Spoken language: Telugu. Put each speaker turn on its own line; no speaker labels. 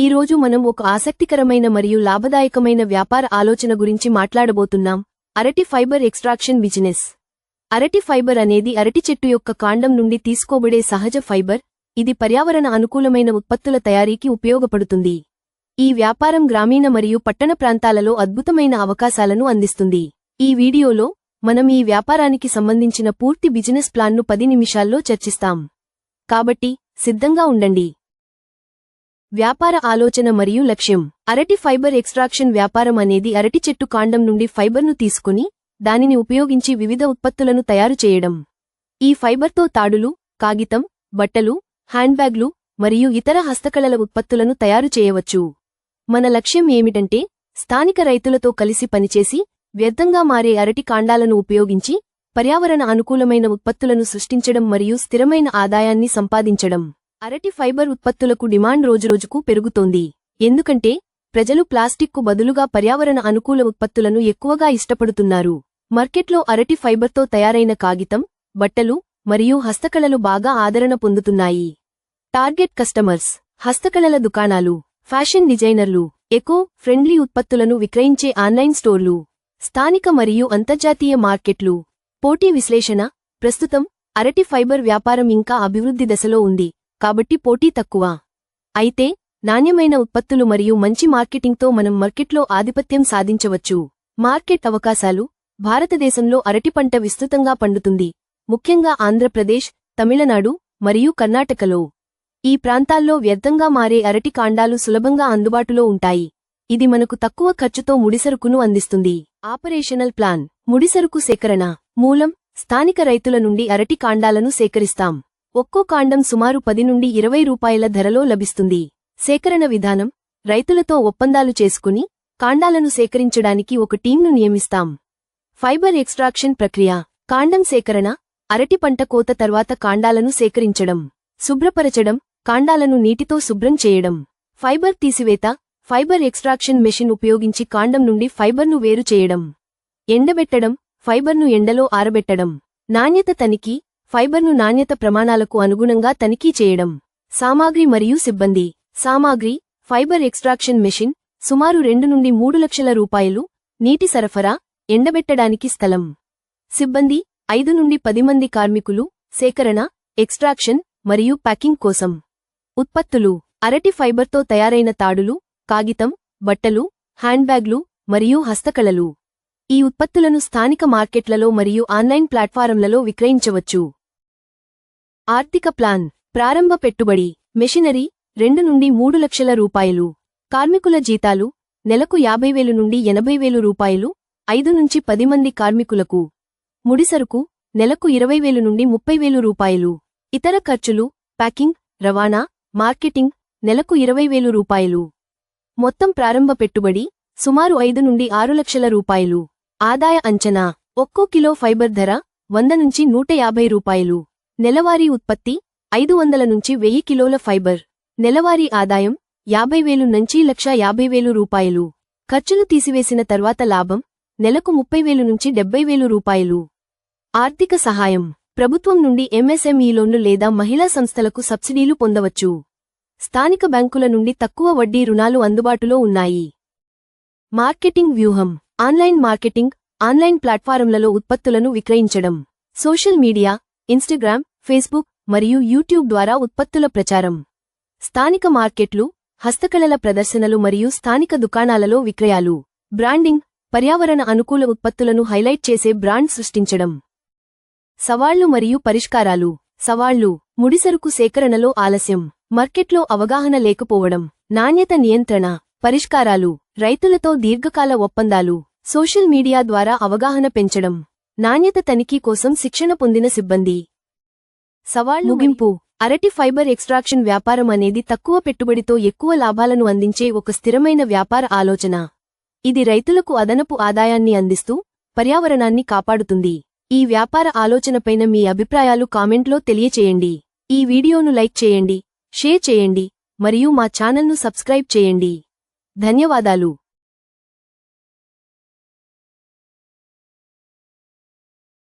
ఈ రోజు మనం ఒక ఆసక్తికరమైన మరియు లాభదాయకమైన వ్యాపార ఆలోచన గురించి మాట్లాడబోతున్నాం. అరటి ఫైబర్ ఎక్స్ట్రాక్షన్ బిజినెస్. అరటి ఫైబర్ అనేది అరటి చెట్టు యొక్క కాండం నుండి తీసుకోబడే సహజ ఫైబర్. ఇది పర్యావరణ అనుకూలమైన ఉత్పత్తుల తయారీకి ఉపయోగపడుతుంది. ఈ వ్యాపారం గ్రామీణ మరియు పట్టణ ప్రాంతాలలో అద్భుతమైన అవకాశాలను అందిస్తుంది. ఈ వీడియోలో మనం ఈ వ్యాపారానికి సంబంధించిన పూర్తి బిజినెస్ ప్లాన్ను పది నిమిషాల్లో చర్చిస్తాం. కాబట్టి సిద్ధంగా ఉండండి. వ్యాపార ఆలోచన మరియు లక్ష్యం. అరటి ఫైబర్ ఎక్స్ట్రాక్షన్ వ్యాపారం అనేది అరటి చెట్టు కాండం నుండి ఫైబర్ను తీసుకుని దానిని ఉపయోగించి వివిధ ఉత్పత్తులను తయారు చేయడం. ఈ ఫైబర్తో తాడులు కాగితం బట్టలు హ్యాండ్బ్యాగ్లు మరియు ఇతర హస్తకళల ఉత్పత్తులను తయారు చేయవచ్చు. మన లక్ష్యం ఏమిటంటే స్థానిక రైతులతో కలిసి పనిచేసి వ్యర్థంగా మారే అరటి కాండాలను ఉపయోగించి పర్యావరణ అనుకూలమైన ఉత్పత్తులను సృష్టించడం మరియు స్థిరమైన ఆదాయాన్ని సంపాదించడం. అరటి ఫైబర్ ఉత్పత్తులకు డిమాండ్ రోజురోజుకు పెరుగుతోంది. ఎందుకంటే ప్రజలు ప్లాస్టిక్కు బదులుగా పర్యావరణ అనుకూల ఉత్పత్తులను ఎక్కువగా ఇష్టపడుతున్నారు. మార్కెట్లో అరటి ఫైబర్తో తయారైన కాగితం బట్టలు మరియు హస్తకళలు బాగా ఆదరణ పొందుతున్నాయి. టార్గెట్ కస్టమర్స్ హస్తకళల దుకాణాలు ఫ్యాషన్ డిజైనర్లు ఎకో ఫ్రెండ్లీ ఉత్పత్తులను విక్రయించే ఆన్లైన్ స్టోర్లు స్థానిక మరియు అంతర్జాతీయ మార్కెట్లు. పోటీ విశ్లేషణ ప్రస్తుతం అరటి ఫైబర్ వ్యాపారం ఇంకా అభివృద్ధి దశలో ఉంది. కాబట్టి పోటీ తక్కువ. అయితే నాణ్యమైన ఉత్పత్తులు మరియు మంచి మార్కెటింగ్తో మనం మార్కెట్లో ఆధిపత్యం సాధించవచ్చు. మార్కెట్ అవకాశాలు భారతదేశంలో అరటి పంట విస్తృతంగా పండుతుంది. ముఖ్యంగా ఆంధ్రప్రదేశ్ తమిళనాడు మరియు కర్ణాటకలో. ఈ ప్రాంతాల్లో వ్యర్థంగా మారే అరటి కాండాలు సులభంగా అందుబాటులో ఉంటాయి. ఇది మనకు తక్కువ ఖర్చుతో ముడిసరుకును అందిస్తుంది. ఆపరేషనల్ ప్లాన్ ముడిసరుకు సేకరణ. మూలం స్థానిక రైతుల నుండి అరటి కాండాలను సేకరిస్తాం. ఒక్కో కాండం సుమారు పది నుండి ఇరవై రూపాయల ధరలో లభిస్తుంది. సేకరణ విధానం రైతులతో ఒప్పందాలు చేసుకుని కాండాలను సేకరించడానికి ఒక టీంను నియమిస్తాం. ఫైబర్ ఎక్స్ట్రాక్షన్ ప్రక్రియ కాండం సేకరణ అరటి పంట కోత తర్వాత కాండాలను సేకరించడం శుభ్రపరచడం కాండాలను నీటితో శుభ్రం చేయడం. ఫైబర్ తీసివేత ఫైబర్ ఎక్స్ట్రాక్షన్ మెషిన్ ఉపయోగించి కాండం నుండి ఫైబర్ను వేరు చేయడం. ఎండబెట్టడం ఫైబర్ను ఎండలో ఆరబెట్టడం. నాణ్యత తనిఖీ ఫైబర్ను నాణ్యత ప్రమాణాలకు అనుగుణంగా తనిఖీ చేయడం. సామాగ్రి మరియు సిబ్బంది. సామాగ్రి ఫైబర్ ఎక్స్ట్రాక్షన్ మెషిన్ సుమారు రెండు నుండి మూడు లక్షల రూపాయలు నీటి సరఫరా ఎండబెట్టడానికి స్థలం. సిబ్బంది ఐదు నుండి పది మంది కార్మికులు సేకరణ ఎక్స్ట్రాక్షన్ మరియు ప్యాకింగ్ కోసం. ఉత్పత్తులు. అరటి ఫైబర్తో తయారైన తాడులు కాగితం బట్టలు హ్యాండ్బ్యాగ్లు మరియు హస్తకళలు. ఈ ఉత్పత్తులను స్థానిక మార్కెట్లలో మరియు ఆన్లైన్ ప్లాట్ఫారంలలో విక్రయించవచ్చు. ఆర్థిక ప్లాన్ ప్రారంభ పెట్టుబడి మెషినరీ రెండు నుండి మూడు లక్షల రూపాయలు. కార్మికుల జీతాలు నెలకు యాభై వేలు నుండి ఎనభై వేలు రూపాయలు ఐదు నుంచి పది మంది కార్మికులకు. ముడిసరుకు నెలకు ఇరవై వేలు నుండి ముప్పై వేలు రూపాయలు. ఇతర ఖర్చులు ప్యాకింగ్ రవాణా మార్కెటింగ్ నెలకు ఇరవై వేలు రూపాయలు. మొత్తం ప్రారంభ పెట్టుబడి సుమారు ఐదు నుండి ఆరు లక్షల రూపాయలు. ఆదాయ అంచనా ఒక్కో కిలో ఫైబర్ ధర వంద నుంచి నూట యాభై రూపాయలు. నెలవారీ ఉత్పత్తి ఐదు వందల నుంచి వెయ్యి కిలోల ఫైబర్. నెలవారీ ఆదాయం యాభై వేలు నుంచి లక్ష యాభై వేలు రూపాయలు. ఖర్చులు తీసివేసిన తర్వాత లాభం నెలకు ముప్పై వేలు నుంచి డెబ్బై వేలు రూపాయలు. ఆర్థిక సహాయం. ప్రభుత్వం నుండి ఎంఎస్ఎంఈ లోన్లు లేదా మహిళా సంస్థలకు సబ్సిడీలు పొందవచ్చు. స్థానిక బ్యాంకుల నుండి తక్కువ వడ్డీ రుణాలు అందుబాటులో ఉన్నాయి. మార్కెటింగ్ వ్యూహం. ఆన్లైన్ మార్కెటింగ్ ఆన్లైన్ ప్లాట్ఫారంలలో ఉత్పత్తులను విక్రయించడం. సోషల్ మీడియా ఇన్స్టాగ్రామ్ ఫేస్బుక్ మరియు యూట్యూబ్ ద్వారా ఉత్పత్తుల ప్రచారం. స్థానిక మార్కెట్లు హస్తకళల ప్రదర్శనలు మరియు స్థానిక దుకాణాలలో విక్రయాలు. బ్రాండింగ్ పర్యావరణ అనుకూల ఉత్పత్తులను హైలైట్ చేసే బ్రాండ్ సృష్టించడం. సవాళ్ళు మరియు పరిష్కారాలు. సవాళ్ళు ముడిసరుకు సేకరణలో ఆలస్యం. మార్కెట్లో అవగాహన లేకపోవడం. నాణ్యత నియంత్రణ. పరిష్కారాలు. రైతులతో దీర్ఘకాల ఒప్పందాలు. సోషల్ మీడియా ద్వారా అవగాహన పెంచడం. నాణ్యత తనిఖీ కోసం శిక్షణ పొందిన సిబ్బంది. సవాళ్ళు ముగింపు. అరటి ఫైబర్ ఎక్స్ట్రాక్షన్ వ్యాపారం అనేది తక్కువ పెట్టుబడితో ఎక్కువ లాభాలను అందించే ఒక స్థిరమైన వ్యాపార ఆలోచన. ఇది రైతులకు అదనపు ఆదాయాన్ని అందిస్తూ పర్యావరణాన్ని కాపాడుతుంది. ఈ వ్యాపార ఆలోచనపైన మీ అభిప్రాయాలు కామెంట్లో తెలియచేయండి. ఈ వీడియోను లైక్ చేయండి షేర్ చేయండి మరియు మా ఛానల్ను సబ్స్క్రైబ్ చేయండి. ధన్యవాదాలు.